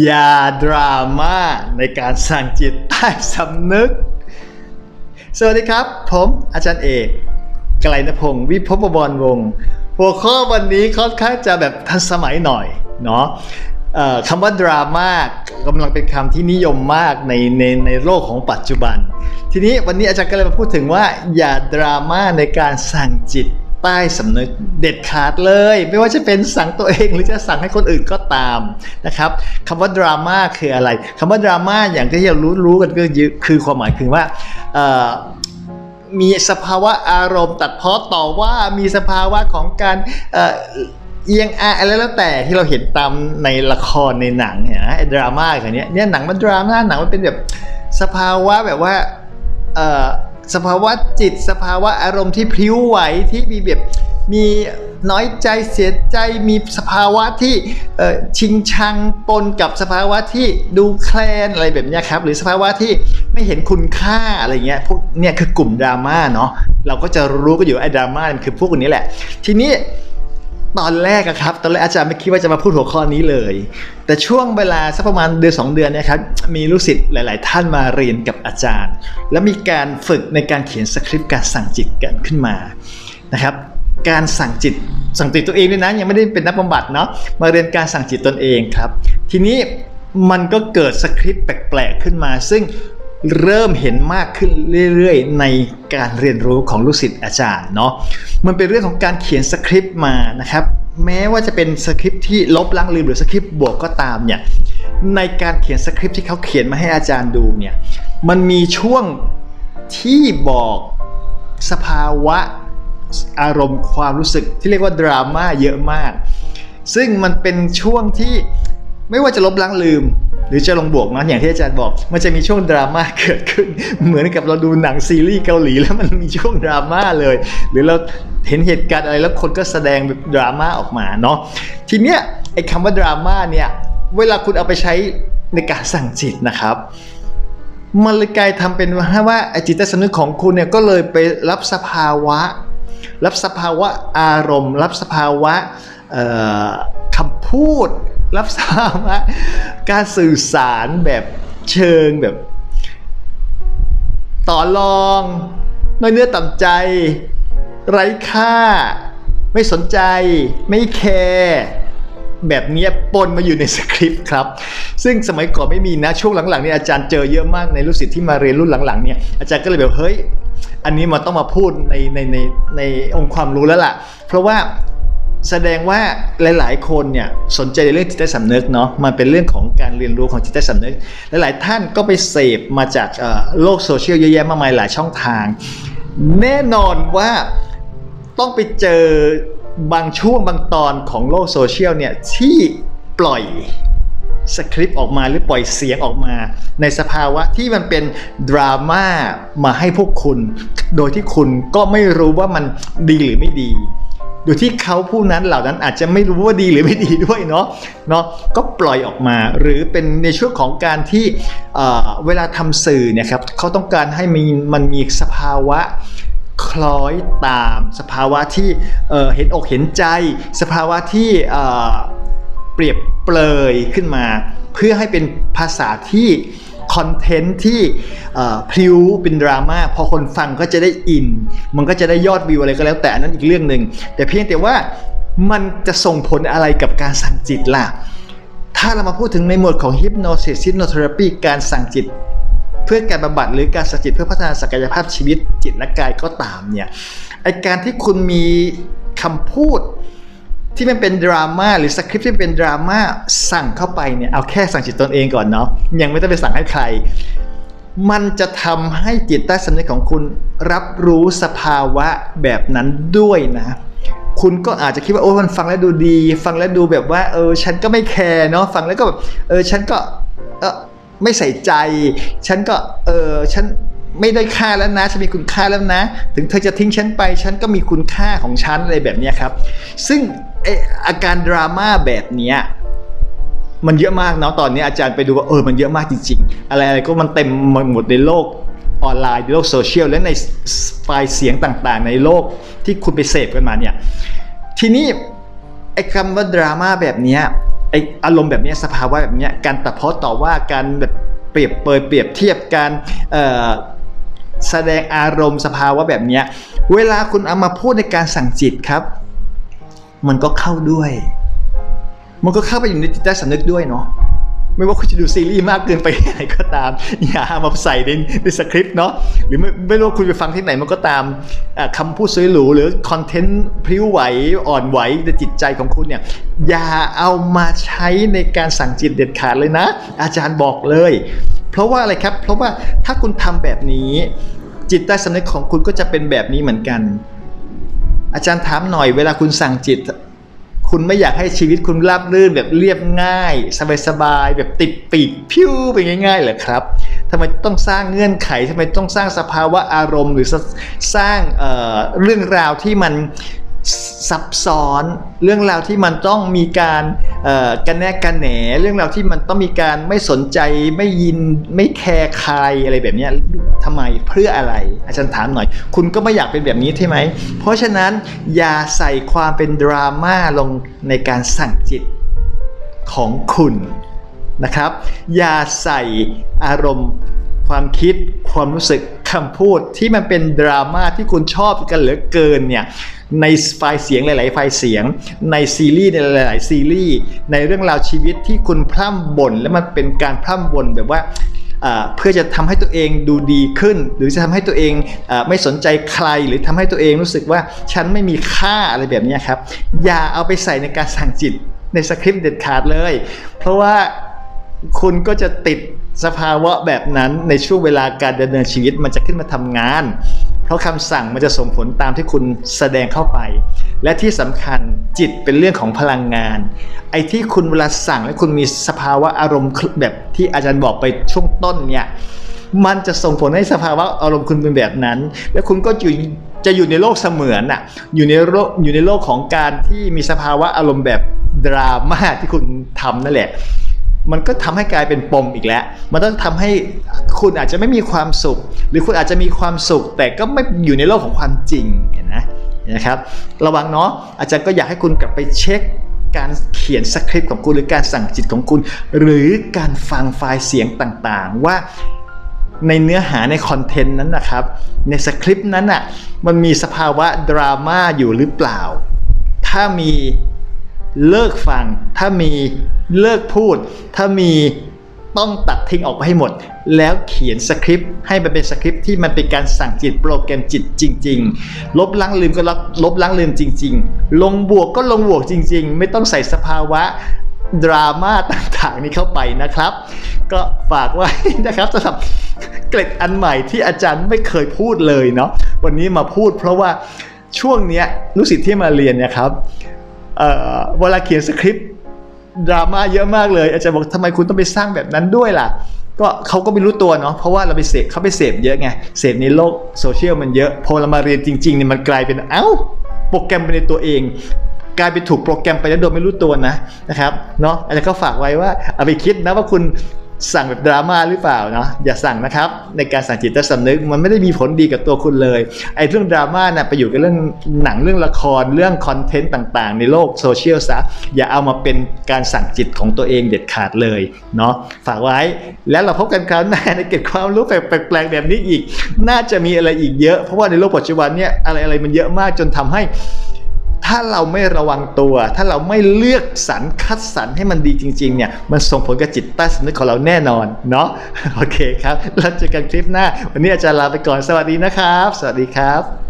อย่าดราม่าในการสั่งจิตใต้สำนึก สวัสดีครับ ผมอาจารย์เอกไกลนพงศ์วิภพบรวงศ์หัวข้อวันนี้ค่อนข้างจะแบบทันสมัยหน่อยเนาะคำว่าดราม่ากำลังเป็นคำที่นิยมมากในในในโลกของปัจจุบัน ทีนี้วันนี้อาจารย์ก็เลยมาพูดถึงว่า อย่าดราม่าในการสั่งจิต ใต้สำนึกเด็ดขาดเลย ไม่ว่าจะเป็นสั่งตัวเองหรือจะสั่งให้คนอื่นก็ตามนะครับคำว่าดราม่าคืออะไรคำว่าดราม่าอย่างที่เรารู้รู้กันก็คือความหมายคือว่ามีสภาวะอารมณ์ตัดเพ้อต่อว่ามีสภาวะของการเอียงอาอะไรแล้วแต่ที่เราเห็นตามในละครในหนังเนี่ยนะดราม่าอย่างเนี้ยเนี่ยหนังมันดราม่าหนังมันเป็นแบบสภาวะแบบว่าเอ่อ สภาวะจิตสภาวะอารมณ์ที่พลิ้วไหวที่มีแบบมีน้อยใจเสียใจมีสภาวะที่ชิงชังปนกับสภาวะที่ดูแคลนอะไรแบบนี้ครับ หรือสภาวะที่ไม่เห็นคุณค่าอะไรเงี้ยพวกเนี่ยคือกลุ่มดราม่าเนาะเราก็จะรู้ก็อยู่ไอ้ดราม่ามันคือพวกนี้แหละ ทีนี้ ตอนแรกอะครับตอนแรกอาจารย์ไม่คิดว่าจะมาพูดหัวข้อนี้เลย แต่ช่วงเวลาสักประมาณเดือนสองเดือนเนะครับมีลูกศิษย์หลาย ๆ ท่านมาเรียนกับอาจารย์ แล้วมีการฝึกในการเขียนสคริปต์การสั่งจิตกันขึ้นมานะครับการสั่งจิตสั่งจิตตัวเองด้วยนะยังไม่ได้เป็นนักบำบัดเนาะมาเรียนการสั่งจิตตนเองครับ ทีนี้มันก็เกิดสคริปต์แปลก ๆ ขึ้นมา ซึ่ง เริ่มเห็นมากขึ้นเรื่อยๆ ในการเรียนรู้ของลูกศิษย์อาจารย์เนาะมันเป็นเรื่องของการเขียนสคริปต์มานะครับแม้ว่าจะเป็นสคริปต์ที่ลบล้างลืมหรือสคริปต์บวกก็ตามเนี่ยในการเขียนสคริปต์ที่เขาเขียนมาให้อาจารย์ดูเนี่ยมันมีช่วงที่บอกสภาวะอารมณ์ความรู้สึกที่เรียกว่าดราม่าเยอะมาก ซึ่งมันเป็นช่วงที่ไม่ว่าจะลบล้างลืม หรือจะลงบวกนะอย่างที่อาจารย์บอก มันจะมีช่วงดราม่าเกิดขึ้น เหมือนกับเราดูหนังซีรีส์เกาหลีแล้วมันมีช่วงดราม่าเลย หรือเราเห็นเหตุการณ์อะไรแล้วคนก็แสดงแบบดราม่าออกมาเนาะทีเนี้ยไอ้คำว่าดราม่าเนี่ยเวลาคุณเอาไปใช้ในการสั่งจิตนะครับมันเลยกลายทำเป็นว่าไอ้จิตใต้สำนึกของคุณเนี่ยก็เลยไปรับสภาวะ รับสภาวะอารมณ์ รับสภาวะคำพูด รับสภาวะการสื่อสารแบบเชิงแบบ ต่อรองน้อยเนื้อต่ำใจ ไร้ค่า ไม่สนใจ ไม่แคร์แบบนี้ปนมาอยู่ในสคริปต์ครับ ซึ่งสมัยก่อนไม่มีนะ ช่วงหลังๆเนี่ยอาจารย์เจอเยอะมากในลูกศิษย์ที่มาเรียนรุ่นหลังๆเนี่ยอาจารย์ก็เลยแบบเฮ้ย อันนี้มันต้องมาพูดในในในในองค์ความรู้แล้วล่ะ เพราะว่า แสดงว่าหลาย ๆ คนเนี่ยสนใจในเรื่องจิตใต้สำนึกเนาะมันเป็นเรื่องของการเรียนรู้ของจิตใต้สำนึก หลาย ๆ ท่านก็ไปเสพมาจากโลกโซเชียลเยอะแยะมากมายหลายช่องทาง แน่นอนว่าต้องไปเจอบางช่วงบางตอนของโลกโซเชียลเนี่ยที่ปล่อยสคริปต์ออกมาหรือปล่อยเสียงออกมา ในสภาวะที่มันเป็นดราม่ามาให้พวกคุณ โดยที่คุณก็ไม่รู้ว่ามันดีหรือไม่ดี โดยที่เขาผู้นั้นเหล่านั้นอาจจะไม่รู้ว่าดีหรือไม่ดีด้วยเนาะเนาะก็ปล่อยออกมาหรือเป็นในช่วงของการที่เวลาทำสื่อเนี่ยครับเขาต้องการให้มีมันมีสภาวะคล้อยตามสภาวะที่เห็นอกเห็นใจ สภาวะที่เอ่อเปรียบเปรยขึ้นมา เพื่อให้เป็นภาษาที่ คอนเทนต์ที่พลิ้วเป็นดราม่าพอคนฟังก็จะได้อิน มันก็จะได้ยอดวิวอะไรก็แล้วแต่อันนั้นอีกเรื่องหนึ่งแต่เพียงแต่ว่ามันจะส่งผลอะไรกับการสั่งจิตล่ะ ถ้าเรามาพูดถึงในหมวดของ hypnosis hypnotherapy การสั่งจิต เพื่อการบำบัดหรือการสั่งจิตเพื่อพัฒนาศักยภาพชีวิตจิตและกายก็ตามเนี่ยไอการที่คุณมีคำพูด ที่มันเป็นดราม่าหรือสคริปต์ที่เป็นดราม่าสั่งเข้าไปเนี่ยเอาแค่สั่งจิตตนเองก่อนเนาะยังไม่ต้องไปสั่งให้ใคร มันจะทำให้จิตใต้สำนึกของคุณรับรู้สภาวะแบบนั้นด้วยนะคุณก็อาจจะคิดว่าโอ้มันฟังแล้วดูดี ฟังแล้วดูแบบว่าเออฉันก็ไม่แคร์เนาะฟังแล้วก็แบบเออฉันก็เออไม่ใส่ใจ ฉันก็เออฉัน ไม่ได้ค่าแล้วนะฉันมีคุณค่าแล้วนะ ถึงเธอจะทิ้งฉันไปฉันก็มีคุณค่าของฉันอะไรแบบนี้ครับ ซึ่งอาการดราม่าแบบเนี้ยมันเยอะมากเนาะตอนนี้อาจารย์ไปดูว่าเออมันเยอะมากจริง ๆ อะไรอะไรก็มันเต็มหมดในโลกออนไลน์ในโลกโซเชียลและในไฟล์เสียงต่างๆ ในโลกที่คุณไปเสพกันมาเนี่ยทีนี้ไอ้คำว่าดราม่าแบบเนี้ยไอ้อารมณ์แบบเนี้ยสภาวะแบบเนี้ยการตัดเพ้อต่อว่าการแบบเปรียบเปรยเปรียบเทียบการเอ่อ แสดงอารมณ์สภาวะแบบนี้เวลาคุณเอามาพูดในการสั่งจิตครับ มันก็เข้าด้วย มันก็เข้าไปอยู่ในจิตใต้สำนึกด้วยเนาะ ไม่ว่าคุณจะดูซีรีส์มากเกินไปไหนก็ตาม อย่าเอามาใส่ในในสคริปต์เนาะหรือไม่ไม่รู้ว่าคุณไปฟังที่ไหนมันก็ตามคำพูดสวยหรูหรือคอนเทนต์พริ้วไหวอ่อนไหวในจิตใจของคุณเนี่ยอย่าเอามาใช้ในการสั่งจิตเด็ดขาดเลยนะ อาจารย์บอกเลย เพราะว่าอะไรครับ เพราะว่าถ้าคุณทำแบบนี้ จิตใต้สำนึกของคุณก็จะเป็นแบบนี้เหมือนกัน อาจารย์ถามหน่อยเวลาคุณสั่งจิต คุณไม่อยากให้ชีวิตคุณราบรื่นแบบเรียบง่าย สบายๆแบบติดปีกพิ้วไปง่ายๆเหรอครับทำไมต้องสร้างเงื่อนไขทำไมต้องสร้างสภาวะอารมณ์ หรือสร้างเเรื่องราวที่มัน ซับซ้อน เรื่องราวที่มันต้องมีการกันแนกกันแหน เรื่องราวที่มันต้องมีการไม่สนใจไม่ยินไม่แคร์ใครอะไรแบบนี้ทำไมเพื่ออะไร อาจารย์ถามหน่อย คุณก็ไม่อยากเป็นแบบนี้ใช่ไหม เพราะฉะนั้นอย่าใส่ความเป็นดราม่าลงในการสั่งจิตของคุณนะครับ อย่าใส่อารมณ์ความคิดความรู้สึก คำพูดที่มันเป็นดราม่าที่คุณชอบกันเหลือเกินเนี่ยในไฟล์เสียงหลาย ๆ ไฟล์เสียง ในซีรีส์ในหลาย ๆ ซีรีส์ในเรื่องราวชีวิตที่คุณพร่ำบ่นและมันเป็นการพร่ำบ่นแบบว่าเพื่อจะทำให้ตัวเองดูดีขึ้น หรือจะทำให้ตัวเองอไม่สนใจใครหรือทำให้ตัวเองรู้สึกว่าฉันไม่มีค่าอะไรแบบนี้ครับ อย่าเอาไปใส่ในการสั่งจิตในสคริปต์เด็ดขาดเลย เพราะว่า คุณก็จะติดสภาวะแบบนั้นในช่วงเวลาการดำเนินชีวิตมันจะขึ้นมาทำงาน เพราะคำสั่งมันจะส่งผลตามที่คุณแสดงเข้าไป และที่สำคัญจิตเป็นเรื่องของพลังงาน ไอ้ที่คุณเวลาสั่งและคุณมีสภาวะอารมณ์แบบที่อาจารย์บอกไปช่วงต้นเนี่ยมันจะส่งผลให้สภาวะอารมณ์คุณเป็นแบบนั้น แล้วคุณก็อยู่จะอยู่ในโลกเสมือนอะอยู่ในโลกอยู่ในโลกของการที่มีสภาวะอารมณ์แบบดราม่าที่คุณทำนั่นแหละ มันก็ทำให้กลายเป็นปมอีกแล้ว มันต้องทำให้คุณอาจจะไม่มีความสุข หรือคุณอาจจะมีความสุข แต่ก็ไม่อยู่ในโลกของความจริงนะนะครับ ระวังเนาะอาจารย์ก็อยากให้คุณกลับไปเช็คการเขียนสคริปต์ของคุณหรือการสั่งจิตของคุณ หรือการฟังไฟล์เสียงต่างๆ ว่าในเนื้อหาในคอนเทนต์นั้นนะครับ ในสคริปต์นั้นอะมันมีสภาวะดราม่าอยู่หรือเปล่า ถ้ามี เลิกฟัง ถ้ามีเลิกพูด ถ้ามีต้องตัดทิ้งออกไปให้หมด แล้วเขียนสคริปต์ให้มันเป็นสคริปต์ที่มันเป็นการสั่งจิตโปรแกรมจิตจริง ๆ ลบล้างลืมก็ลบลบล้างลืมจริง ๆ ลงบวกก็ลงบวกจริง ๆ ไม่ต้องใส่สภาวะดราม่าต่างๆ นี้เข้าไปนะครับ ก็ฝากไว้นะครับสำหรับเกร็ดอันใหม่ที่อาจารย์ไม่เคยพูดเลยเนาะวันนี้มาพูดเพราะว่าช่วงเนี้ยลูกศิษย์ที่มาเรียนเนี่ยครับ เวลาเขียนสคริปต์ดราม่าเยอะมากเลย อาจารย์บอกทำไมคุณต้องไปสร้างแบบนั้นด้วยล่ะ ก็เขาก็ไม่รู้ตัวเนาะเพราะว่าเราไปเสพเขาไปเสพเยอะไงเสพในโลกโซเชียลมันเยอะพอเรามาเรียนจริงๆเนี่ยมันกลายเป็นเอ้าโปรแกรมไปในตัวเองกลายเป็นถูกโปรแกรมไปแล้วโดยไม่รู้ตัวนะนะครับเนาะอาจารย์ก็ฝากไว้ว่าเอาไปคิดนะว่าคุณ สั่งแบบดราม่าหรือเปล่าเนาะอย่าสั่งนะครับ ในการสั่งจิตใต้สำนึกมันไม่ได้มีผลดีกับตัวคุณเลยไอ้เรื่องดราม่าน่ะไปอยู่กับเรื่องหนังเรื่องละครเรื่องคอนเทนต์ต่างๆ ในโลกโซเชียลซะอย่าเอามาเป็นการสั่งจิตของตัวเองเด็ดขาดเลยเนาะฝากไว้แล้วเราพบกันคราวหน้าในเก็บความรู้แปลกๆแบบนี้อีก น่าจะมีอะไรอีกเยอะ เพราะว่าในโลกปัจจุบันเนี่ยอะไรๆมันเยอะมากจนทำให้ ถ้าเราไม่ระวังตัว ถ้าเราไม่เลือกสรรคัดสรรให้มันดีจริงๆเนี่ยมันส่งผลกับจิตใต้สำนึกของเราแน่นอนเนาะโอเคครับแล้วเจอกันคลิปหน้า วันนี้อาจารย์ลาไปก่อนสวัสดีนะครับ สวัสดีครับ